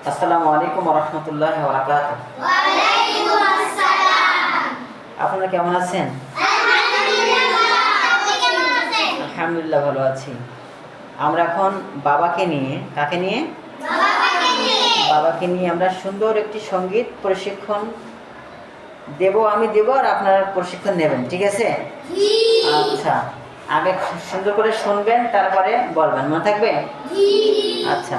আসসালামু আলাইকুম রহমতুল্লাহ বরাকাত আপনারা কেমন আছেন আলহামদুলিল্লাহ কেমন আছেন? আলহামদুলিল্লাহ ভালো আছি। আমরা এখন বাবাকে নিয়ে কাকে নিয়ে? বাবাকে নিয়ে বাবাকে নিয়ে আমরা সুন্দর একটি সংগীত প্রশিক্ষণ দেব আমি দেব আর আপনারা প্রশিক্ষণ নেবেন ঠিক আছে? আচ্ছা আগে সুন্দর করে শুনবেন তারপরে বলবেন মনে থাকবে? আচ্ছা।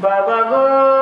বাবা গো।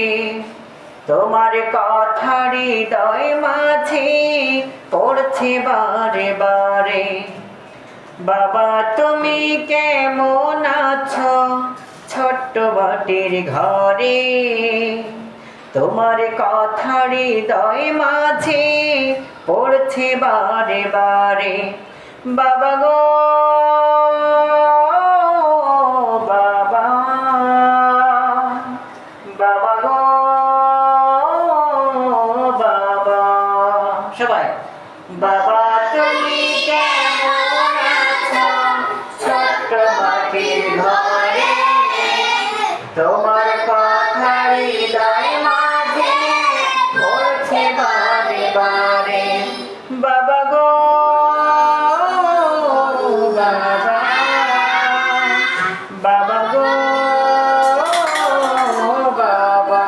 তোমার কথা হৃদয় মাঝে পড়ছে বারে বারে। বাবা, তুমি কেমন আছো ছোট্ট বাটির ঘরে? তোমার কথা হৃদয় মাঝে পড়ছে বারে বারে। বাবা গো বাবা তুমি কেমন আছো ছোট্ট মাটির ঘরে তোমার কথা হৃদয় মাঝে পড়ছে বারে বারে বাবা গো বাবা বাবা গো, বাবা।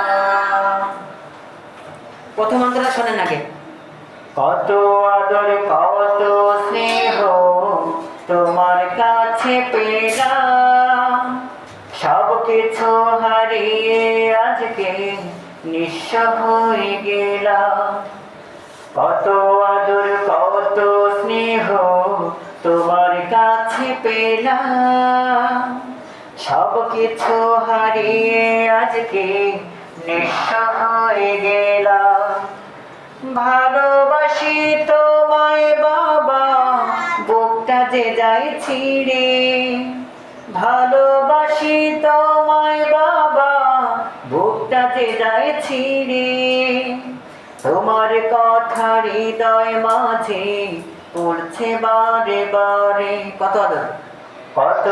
প্রথম অন্তরা শোনেন আগে। কত আদর, কত স্নেহ তোমার কাছে পেলাম। সব কিছু হারিয়ে আজকে নিঃস্ব হয়ে গেলাম। কত আদর, কত স্নেহ তোমার কাছে পেলাম। সব কিছু হারিয়ে আজকে নিঃস্ব হয়ে গেলাম। ভালোবাসি ছিড়ে। ভালোবাসি তোমায় বাবা, বুকটা যে যাই ছিড়ে। তোমার কথা হৃদয় মাঝে পড়ছে বারে বারে। কত কত